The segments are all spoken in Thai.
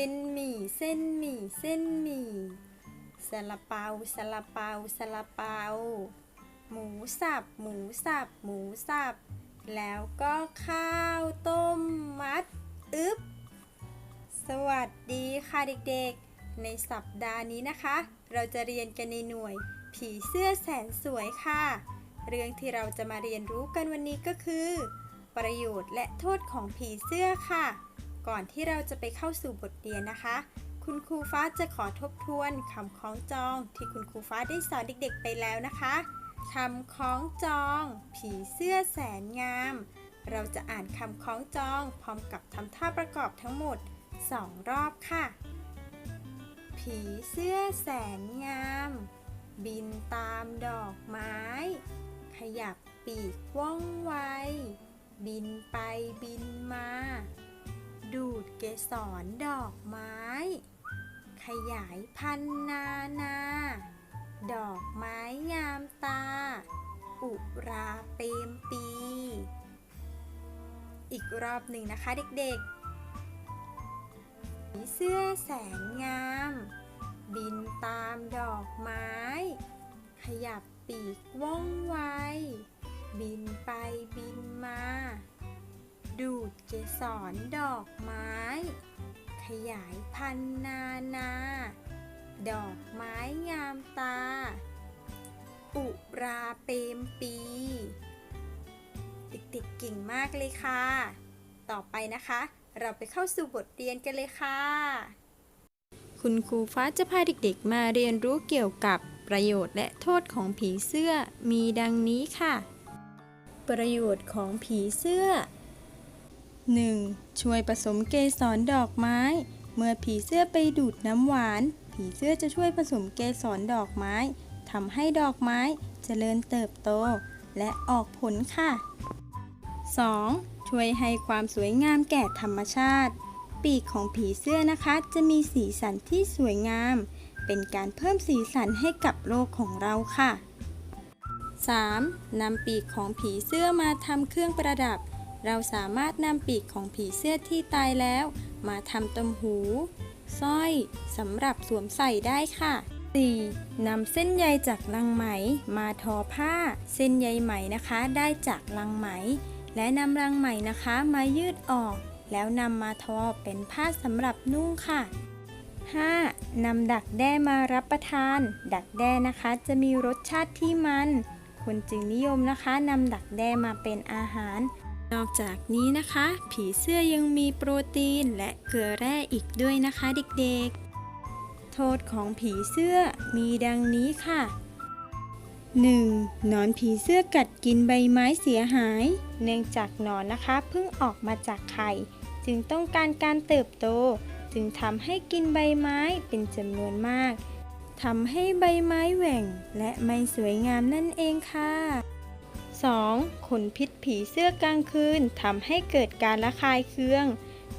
ส้นหมี่เส้นหมี่เส้นหมี่ซาลาเปาซาลาเปาซาลาเปา หมูสับ หมูสับ หมูสับ แล้วก็ข้าวต้มมัดอึ๊บสวัสดีค่ะเด็กๆ ในสัปดาห์นี้นะคะ เราจะเรียนกันในหน่วย ผีเสื้อแสนสวยค่ะ เรื่องที่เราจะมาเรียนรู้กันวันนี้ก็คือ ประโยชน์และโทษของผีเสื้อค่ะ ก่อนที่เราจะไปเข้าสู่บทเรียนนะคะ คุณครูฟ้าจะขอทบทวนคำคล้องจอง ที่คุณครูฟ้าได้สอนเด็กๆไปแล้วนะคะคำคล้องจอง ผีเสื้อแสนงาม เราจะอ่านคำคล้องจอง พร้อมกับทำท่าประกอบทั้งหมด 2 รอบค่ะ ผีเสื้อแสนงาม บินตามดอกไม้ ขยับปีกว่องไว บินไปบินมา ดูดเกสรดอกไม้ ขยายพันนานา ดอกไม้งามตา อุราเปมปี อีกรอบหนึ่งนะคะเด็กๆผีเสื้อแสนงาม บินตามดอกไม้ ขยับปีกว่องไว บินไปบินมา เกสรดอกไม้ ขยายพันนานา ดอกไม้งามตาอุราเปมปีติดๆเก่งมากเลยค่ะ ต่อไปนะคะ เราไปเข้าสู่บทเรียนกันเลยค่ะ คุณครูฟ้าจะพาเด็กๆ มาเรียนรู้เกี่ยวกับประโยชน์และโทษของผีเสื้อมีดังนี้ค่ะ ประโยชน์ของผีเสื้อ 1. ช่วยผสมเกสรดอกไม้ เมื่อผีเสื้อไปดูดน้ำหวาน ผีเสื้อจะช่วยผสมเกสรดอกไม้ทำให้ดอกไม้เจริญเติบโต และออกผลค่ะ 2. ช่วยให้ความสวยงามแก่ธรรมชาติ ปีกของผีเสื้อนะคะ จะมีสีสันที่สวยงาม เป็นการเพิ่มสีสันให้กับโลกของเราค่ะ 3. นำปีกของผีเสื้อมาทำเครื่องประดับ เราสามารถนำปีกของผีเสื้อที่ตายแล้ว มาทำต้มหูสร้อยสำหรับสวมใส่ได้ค่ะ 4. นำเส้นใยจากลังไหม มาทอผ้า เส้นใยไหมนะคะ ได้จากลังไหม และนำรังไหมนะคะ มายืดออก แล้วนำมาทอเป็นผ้าสำหรับนุ่งค่ะ 5. นำดักแด้มารับประทาน ดักแด้นะคะ จะมีรสชาติที่มัน คนจึงนิยมนะคะนำดักแด้มาเป็นอาหาร นอกจากนี้นะคะ ผีเสื้อยังมีโปรตีนและเกลือแร่อีกด้วยนะคะเด็กๆ โทษของผีเสื้อมีดังนี้ค่ะ 1. หนอนผีเสื้อกัดกินใบไม้เสียหาย เนื่องจากนอนนะคะเพิ่งออกมาจากไข่ จึงต้องการการเติบโต จึงทำให้กินใบไม้เป็นจำนวนมากทำให้ใบไม้แหว่งและไม่สวยงามนั่นเองค่ะ 2. ขนพิษผีเสื้อกลางคืนทำให้เกิดการระคายเคือง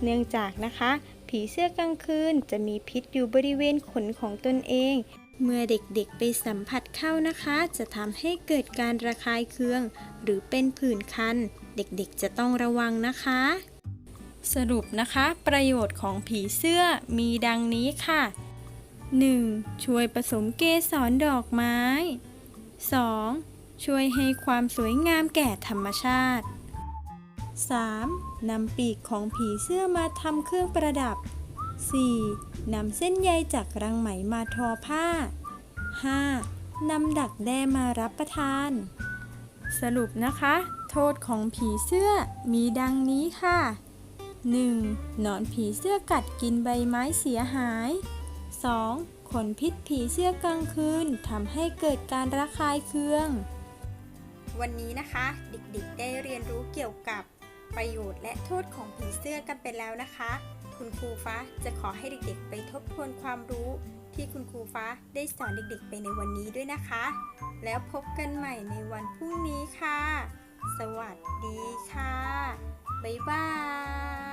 เนื่องจากนะคะ ผีเสื้อกลางคืนจะมีพิษอยู่บริเวณขนของตนเอง เมื่อเด็กๆไปสัมผัสเข้านะคะ จะทำให้เกิดการระคายเคือง หรือเป็นผื่นคัน เด็กๆจะต้องระวังนะคะ สรุปนะคะ ประโยชน์ของผีเสื้อมีดังนี้ค่ะ 1. ช่วยผสมเกสรดอกไม้ 2. ช่วยให้ความสวยงามแก่ธรรมชาติ 3. นำปีกของผีเสื้อมาทำเครื่องประดับ 4. นำเส้นใยจากรังไหมมาทอผ้า 5. นำดักแด้มารับประทาน สรุปนะคะ โทษของผีเสื้อมีดังนี้ค่ะ 1. หนอนผีเสื้อกัดกินใบไม้เสียหาย 2. ขนพิษผีเสื้อกลางคืนทำให้เกิดการระคายเคือง วันนี้นะคะเด็กๆ ได้เรียนรู้เกี่ยวกับประโยชน์และโทษของผีเสื้อกันไปแล้วนะคะ คุณครูฟ้าจะขอให้เด็กๆ ไปทบทวนความรู้ที่คุณครูฟ้าได้สอนเด็กๆ ไปในวันนี้ด้วยนะคะ แล้วพบกันใหม่ในวันพรุ่งนี้ค่ะ สวัสดีค่ะ บ๊ายบาย